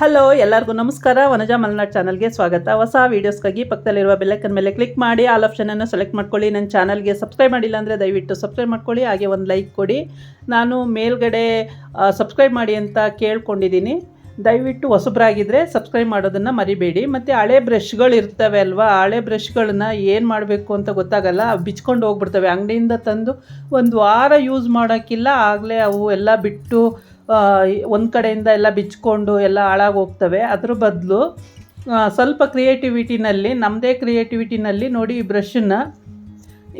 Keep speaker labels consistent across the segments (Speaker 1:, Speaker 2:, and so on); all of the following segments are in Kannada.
Speaker 1: ಹಲೋ ಎಲ್ಲರಿಗೂ ನಮಸ್ಕಾರ. ವನಜಾ ಮಲ್ನಾಡ್ ಚಾನಲ್ಗೆ ಸ್ವಾಗತ. ಹೊಸ ವೀಡಿಯೋಸ್ಗಾಗಿ ಪಕ್ಕದಲ್ಲಿರುವ ಬೆಲ್ಲೈಕನ್ ಮೇಲೆ ಕ್ಲಿಕ್ ಮಾಡಿ ಆಲ್ ಆಪ್ಷನನ್ನು ಸೆಲೆಕ್ಟ್ ಮಾಡ್ಕೊಳ್ಳಿ. ನನ್ನ ಚಾನಲ್ಗೆ ಸಬ್ಸ್ಕ್ರೈಬ್ ಮಾಡಿಲ್ಲ ಅಂದರೆ ದಯವಿಟ್ಟು ಸಬ್ಸ್ಕ್ರೈಬ್ ಮಾಡ್ಕೊಳ್ಳಿ. ಹಾಗೆ ಒಂದು ಲೈಕ್ ಕೊಡಿ. ನಾನು ಮೇಲ್ಗಡೆ ಸಬ್ಸ್ಕ್ರೈಬ್ ಮಾಡಿ ಅಂತ ಕೇಳ್ಕೊಂಡಿದ್ದೀನಿ. ದಯವಿಟ್ಟು ಹೊಸಬ್ರಾಗಿದ್ದರೆ ಸಬ್ಸ್ಕ್ರೈಬ್ ಮಾಡೋದನ್ನು ಮರಿಬೇಡಿ. ಮತ್ತು ಹಳೆ ಬ್ರಷ್ಗಳು ಇರ್ತವೆ ಅಲ್ವಾ? ಹಳೆ ಬ್ರಷ್ಗಳನ್ನ ಏನು ಮಾಡಬೇಕು ಅಂತ ಗೊತ್ತಾಗಲ್ಲ. ಬಿಚ್ಕೊಂಡು ಹೋಗ್ಬಿಡ್ತವೆ. ಅಂಗಡಿಯಿಂದ ತಂದು ಒಂದು ವಾರ ಯೂಸ್ ಮಾಡೋಕ್ಕಿಲ್ಲ. ಆಗಲೇ ಅವು ಎಲ್ಲ ಬಿಟ್ಟು ಒಂದು ಕಡೆಯಿಂದ ಎಲ್ಲ ಬಿಚ್ಕೊಂಡು ಎಲ್ಲ ಹಾಳಾಗಿ ಹೋಗ್ತವೆ. ಅದ್ರ ಬದಲು ಸ್ವಲ್ಪ ಕ್ರಿಯೇಟಿವಿಟಿನಲ್ಲಿ ನಮ್ಮದೇ ಕ್ರಿಯೇಟಿವಿಟಿನಲ್ಲಿ ನೋಡಿ ಈ ಬ್ರಷನ್ನು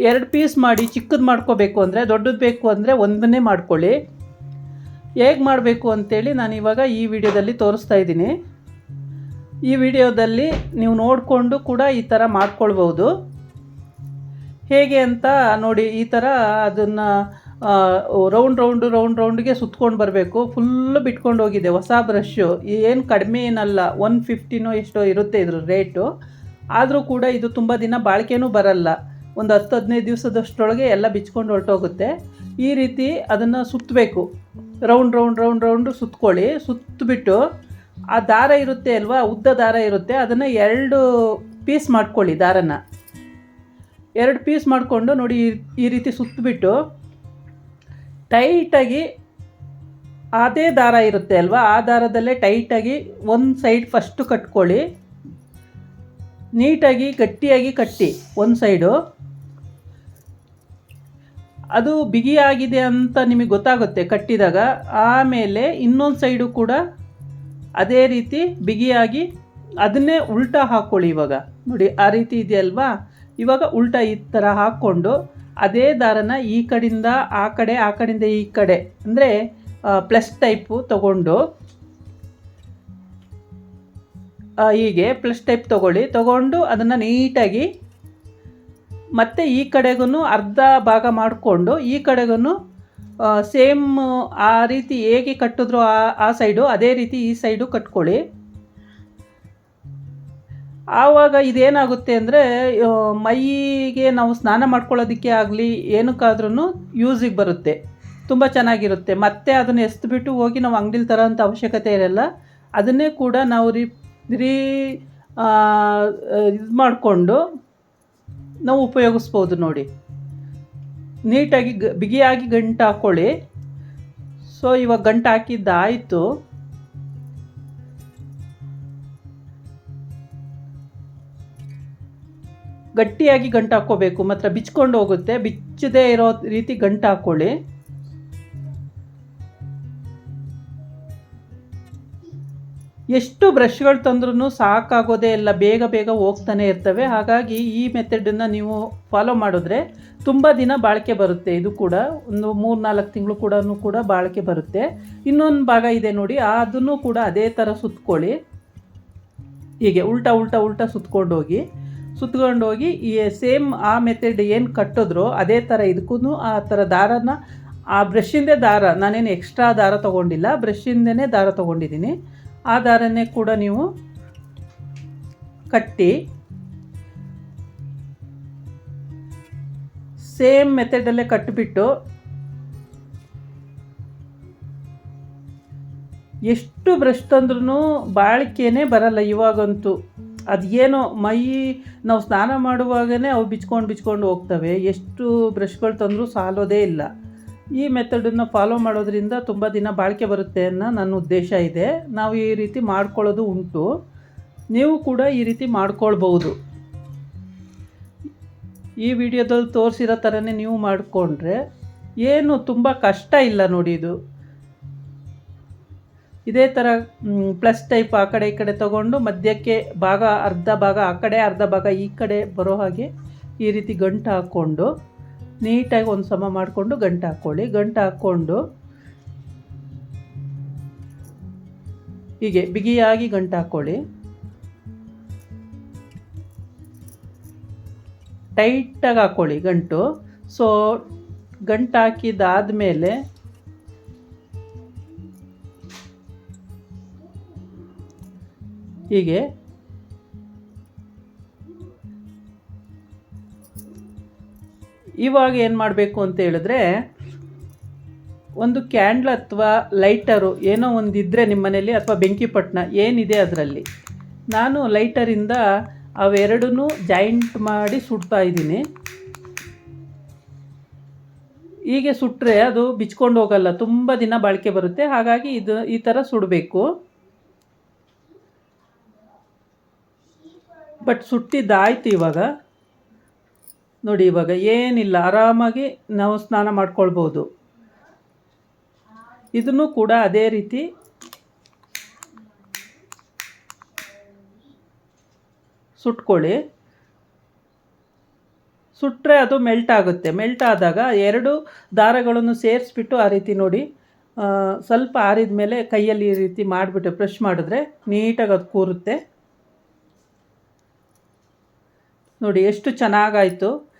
Speaker 1: ಎರಡು ಪೀಸ್ ಮಾಡಿ ಚಿಕ್ಕದು ಮಾಡ್ಕೋಬೇಕು ಅಂದರೆ, ದೊಡ್ಡದು ಬೇಕು ಅಂದರೆ ಒಂದನ್ನೇ ಮಾಡ್ಕೊಳ್ಳಿ. ಹೇಗೆ ಮಾಡಬೇಕು ಅಂತೇಳಿ ನಾನು ಇವಾಗ ಈ ವಿಡಿಯೋದಲ್ಲಿ ತೋರಿಸ್ತಾ ಇದ್ದೀನಿ. ಈ ವಿಡಿಯೋದಲ್ಲಿ ನೀವು ನೋಡಿಕೊಂಡು ಕೂಡ ಈ ಥರ ಮಾಡ್ಕೊಳ್ಬೋದು ಹೇಗೆ ಅಂತ ನೋಡಿ ಈ ಥರ ಅದನ್ನು ರೌಂಡ್ ರೌಂಡ್ ರೌಂಡ್ ರೌಂಡ್ಗೆ ಸುತ್ಕೊಂಡು ಬರಬೇಕು. ಫುಲ್ಲು ಬಿಟ್ಕೊಂಡು ಹೋಗಿದೆ. ಹೊಸ ಬ್ರಷ್ಷು ಏನು ಕಡಿಮೆ ಏನಲ್ಲ. ಒನ್ ಫಿಫ್ಟಿನೋ ಎಷ್ಟೋ ಇರುತ್ತೆ ಇದ್ರ ರೇಟು ಆದರೂ ಕೂಡ ಇದು ತುಂಬ ದಿನ ಬಾಳಿಕೆನೂ ಬರಲ್ಲ. ಒಂದು ಹತ್ತು ಹದಿನೈದು ದಿವಸದಷ್ಟೊಳಗೆ ಎಲ್ಲ ಬಿಚ್ಕೊಂಡು ಹೊರಟೋಗುತ್ತೆ. ಈ ರೀತಿ ಅದನ್ನು ಸುತ್ತಬೇಕು ರೌಂಡ್ ರೌಂಡ್ ರೌಂಡ್ ರೌಂಡು ಸುತ್ಕೊಳ್ಳಿ. ಸುತ್ತಬಿಟ್ಟು ಆ ದಾರ ಇರುತ್ತೆ ಅಲ್ವಾ? ಉದ್ದ ದಾರ ಇರುತ್ತೆ. ಅದನ್ನು ಎರಡು ಪೀಸ್ ಮಾಡ್ಕೊಳ್ಳಿ ದಾರನ. ಎರಡು ಪೀಸ್ ಮಾಡಿಕೊಂಡು ನೋಡಿ ಈ- ಈ ರೀತಿ ಸುತ್ತಬಿಟ್ಟು ಟೈಟಾಗಿ ಅದೇ ದಾರ ಇರುತ್ತೆ ಅಲ್ವಾ? ಆ ದಾರದಲ್ಲೇ ಟೈಟಾಗಿ ಒಂದು ಸೈಡ್ ಫಸ್ಟು ಕಟ್ಕೊಳ್ಳಿ. ನೀಟಾಗಿ, ಗಟ್ಟಿಯಾಗಿ ಕಟ್ಟಿ ಒಂದು ಸೈಡು. ಅದು ಬಿಗಿಯಾಗಿದೆ ಅಂತ ನಿಮಗೆ ಗೊತ್ತಾಗುತ್ತೆ ಕಟ್ಟಿದಾಗ. ಆಮೇಲೆ ಇನ್ನೊಂದು ಸೈಡು ಕೂಡ ಅದೇ ರೀತಿ ಬಿಗಿಯಾಗಿ ಅದನ್ನೇ ಉಲ್ಟಾ ಹಾಕ್ಕೊಳ್ಳಿ ಇವಾಗ. ನೋಡಿ, ಆ ರೀತಿ ಇದೆಯಲ್ವಾ? ಇವಾಗ ಉಲ್ಟಾ ಈ ಥರ ಹಾಕ್ಕೊಂಡು ಅದೇ ದಾರನ ಈ ಕಡೆಯಿಂದ ಆ ಕಡೆ, ಆ ಕಡೆಯಿಂದ ಈ ಕಡೆ, ಅಂದರೆ ಪ್ಲಸ್ ಟೈಪು ತಗೊಂಡು ಹೀಗೆ ಪ್ಲಸ್ ಟೈಪ್ ತಗೊಳ್ಳಿ. ತಗೊಂಡು ಅದನ್ನು ನೀಟಾಗಿ ಮತ್ತು ಈ ಕಡೆಗೂ ಅರ್ಧ ಭಾಗ ಮಾಡಿಕೊಂಡು, ಈ ಕಡೆಗೂ ಸೇಮ್ ಆ ರೀತಿ ಹೇಗೆ ಕಟ್ಟಿದ್ರು ಆ ಆ ಸೈಡು ಅದೇ ರೀತಿ ಈ ಸೈಡು ಕಟ್ಕೊಳ್ಳಿ. ಆವಾಗ ಇದೇನಾಗುತ್ತೆ ಅಂದರೆ ಮೈಗೆ ನಾವು ಸ್ನಾನ ಮಾಡ್ಕೊಳ್ಳೋದಕ್ಕೆ ಆಗಲಿ ಏನಕ್ಕಾದ್ರೂ ಯೂಸಿಗೆ ಬರುತ್ತೆ. ತುಂಬ ಚೆನ್ನಾಗಿರುತ್ತೆ. ಮತ್ತೆ ಅದನ್ನು ಎಸ್ದುಬಿಟ್ಟು ಹೋಗಿ ನಾವು ಅಂಗಡಿಲಿ ತರೋಂಥ ಅವಶ್ಯಕತೆ ಇರಲ್ಲ. ಅದನ್ನೇ ಕೂಡ ನಾವು ರೀ ರೀ ಇದು ಮಾಡಿಕೊಂಡು ನಾವು ಉಪಯೋಗಿಸ್ಬೋದು ನೋಡಿ. ನೀಟಾಗಿ ಗ, ಬಿಗಿಯಾಗಿ ಗಂಟು ಹಾಕ್ಕೊಳ್ಳಿ ಸೊ ಇವಾಗ ಗಂಟು ಹಾಕಿದ್ದಾಯಿತು. ಗಟ್ಟಿಯಾಗಿ ಗಂಟು ಹಾಕ್ಕೋಬೇಕು. ಮಾತ್ರ ಬಿಚ್ಕೊಂಡು ಹೋಗುತ್ತೆ. ಬಿಚ್ಚದೇ ಇರೋ ರೀತಿ ಗಂಟು ಹಾಕ್ಕೊಳ್ಳಿ ಎಷ್ಟು ಬ್ರಷ್ಗಳು ತಂದ್ರೂ ಸಾಕಾಗೋದೇ ಇಲ್ಲ. ಬೇಗ ಬೇಗ ಹೋಗ್ತಾನೆ ಇರ್ತವೆ. ಹಾಗಾಗಿ ಈ ಮೆಥಡನ್ನು ನೀವು ಫಾಲೋ ಮಾಡಿದ್ರೆ ತುಂಬ ದಿನ ಬಾಳಿಕೆ ಬರುತ್ತೆ. ಇದು ಕೂಡ ಒಂದು ಮೂರು ನಾಲ್ಕು ತಿಂಗಳು ಕೂಡ ಕೂಡ ಬಾಳಿಕೆ ಬರುತ್ತೆ. ಇನ್ನೊಂದು ಭಾಗ ಇದೆ ನೋಡಿ. ಅದನ್ನು ಕೂಡ ಅದೇ ಥರ ಸುತ್ಕೊಳ್ಳಿ. ಹೀಗೆ ಉಲ್ಟಾ ಉಲ್ಟಾ ಉಲ್ಟಾ ಸುತ್ಕೊಂಡು ಹೋಗಿ ಸುತ್ಕೊಂಡು ಹೋಗಿ ಈ ಸೇಮ್ ಆ ಮೆಥಡ್ ಏನು ಕಟ್ಟಿದ್ರು, ಅದೇ ಥರ ಇದಕ್ಕೂ ಆ ಥರ ದಾರನ, ಆ ಬ್ರಷಿಂದೇ ದಾರ. ನಾನೇನು ಎಕ್ಸ್ಟ್ರಾ ದಾರ ತೊಗೊಂಡಿಲ್ಲ ಬ್ರಷಿಂದೇ ದಾರ ತೊಗೊಂಡಿದ್ದೀನಿ. ಆ ದಾರನೇ ಕೂಡ ನೀವು ಕಟ್ಟಿ, ಸೇಮ್ ಮೆಥಡಲ್ಲೇ ಕಟ್ಟಿಬಿಟ್ಟು ಎಷ್ಟು ಬ್ರಷ್ ತಂದ್ರೂ ಬಾಳಿಕೆನೇ ಬರಲ್ಲ ಇವಾಗಂತೂ. ಅದೇನೋ ಮೈ, ನಾವು ಸ್ನಾನ ಮಾಡುವಾಗಲೇ ಅವು ಬಿಚ್ಕೊಂಡು ಬಿಚ್ಕೊಂಡು ಹೋಗ್ತವೆ. ಎಷ್ಟು ಬ್ರಷ್ಗಳು ತಂದರೂ ಸಾಲೋದೇ ಇಲ್ಲ. ಈ ಮೆಥಡನ್ನು ಫಾಲೋ ಮಾಡೋದ್ರಿಂದ ತುಂಬ ದಿನ ಬಾಳಿಕೆ ಬರುತ್ತೆ ಅನ್ನೋ ನನ್ನ ಉದ್ದೇಶ ಇದೆ. ನಾವು ಈ ರೀತಿ ಮಾಡ್ಕೊಳ್ಳೋದು ಉಂಟು. ನೀವು ಕೂಡ ಈ ರೀತಿ ಮಾಡ್ಕೊಳ್ಬೋದು ಈ ವಿಡಿಯೋದಲ್ಲಿ ತೋರಿಸಿರೋ ಥರನೇ ನೀವು ಮಾಡಿಕೊಂಡ್ರೆ ಏನು ತುಂಬ ಕಷ್ಟ ಇಲ್ಲ ನೋಡಿ ಇದು. ಇದೇ ಥರ ಪ್ಲಸ್ ಟೈಪ್ ಆ ಕಡೆ ಈ ಕಡೆ ತಗೊಂಡು ಮಧ್ಯಕ್ಕೆ ಭಾಗ, ಅರ್ಧ ಭಾಗ, ಆ ಕಡೆ ಅರ್ಧ ಭಾಗ, ಈ ಕಡೆ ಬರೋ ಹಾಗೆ ಈ ರೀತಿ ಗಂಟು ಹಾಕ್ಕೊಂಡು ನೀಟಾಗಿ ಒಂದು ಸಮ ಮಾಡಿಕೊಂಡು ಗಂಟು ಹಾಕ್ಕೊಳ್ಳಿ. ಗಂಟು ಹಾಕ್ಕೊಂಡು ಹೀಗೆ ಬಿಗಿಯಾಗಿ ಗಂಟು ಹಾಕ್ಕೊಳ್ಳಿ. ಟೈಟಾಗಿ ಹಾಕ್ಕೊಳ್ಳಿ ಗಂಟು. ಸೊ ಗಂಟು ಹಾಕಿದಾದ್ಮೇಲೆ ಹೀಗೆ. ಇವಾಗ ಏನು ಮಾಡಬೇಕು ಅಂತ ಹೇಳಿದ್ರೆ, ಒಂದು ಕ್ಯಾಂಡ್ಲ್ ಅಥವಾ ಲೈಟರು ಏನೋ ಒಂದು ಇದ್ದರೆ ನಿಮ್ಮ ಮನೆಯಲ್ಲಿ ಅಥವಾ ಬೆಂಕಿಪಟ್ಟಣ ಏನಿದೆ ಅದರಲ್ಲಿ. ನಾನು ಲೈಟರಿಂದ ಅವೆರಡನ್ನೂ ಜಾಯಿಂಟ್ ಮಾಡಿ ಸುಡ್ತಾ ಇದ್ದೀನಿ. ಹೀಗೆ ಸುಟ್ಟರೆ ಅದು ಬಿಚ್ಕೊಂಡು ಹೋಗಲ್ಲ, ತುಂಬ ದಿನ ಬಾಳಿಕೆ ಬರುತ್ತೆ. ಹಾಗಾಗಿ ಇದು ಈ ಥರ ಸುಡಬೇಕು. ಬಟ್ ಸುಟ್ಟಿದ್ದಾಯ್ತು ಇವಾಗ. ನೋಡಿ ಇವಾಗ ಏನಿಲ್ಲ, ಆರಾಮಾಗಿ ನಾವು ಸ್ನಾನ ಮಾಡ್ಕೊಳ್ಬೋದು. ಇದನ್ನು ಕೂಡ ಅದೇ ರೀತಿ ಸುಟ್ಕೊಳ್ಳಿ. ಸುಟ್ಟರೆ ಅದು ಮೆಲ್ಟ್ ಆಗುತ್ತೆ. ಮೆಲ್ಟ್ ಆದಾಗ ಎರಡು ದಾರಗಳನ್ನು ಸೇರಿಸ್ಬಿಟ್ಟು ಆ ರೀತಿ ನೋಡಿ ಸ್ವಲ್ಪ ಆರಿದ ಮೇಲೆ ಕೈಯಲ್ಲಿ ಈ ರೀತಿ ಮಾಡಿಬಿಟ್ಟು ಬ್ರಷ್ ಮಾಡಿದ್ರೆ ನೀಟಾಗಿ ಅದು ಕೂರುತ್ತೆ. ನೋಡಿ ಎಷ್ಟು ಚೆನ್ನಾಗಾಯಿತು.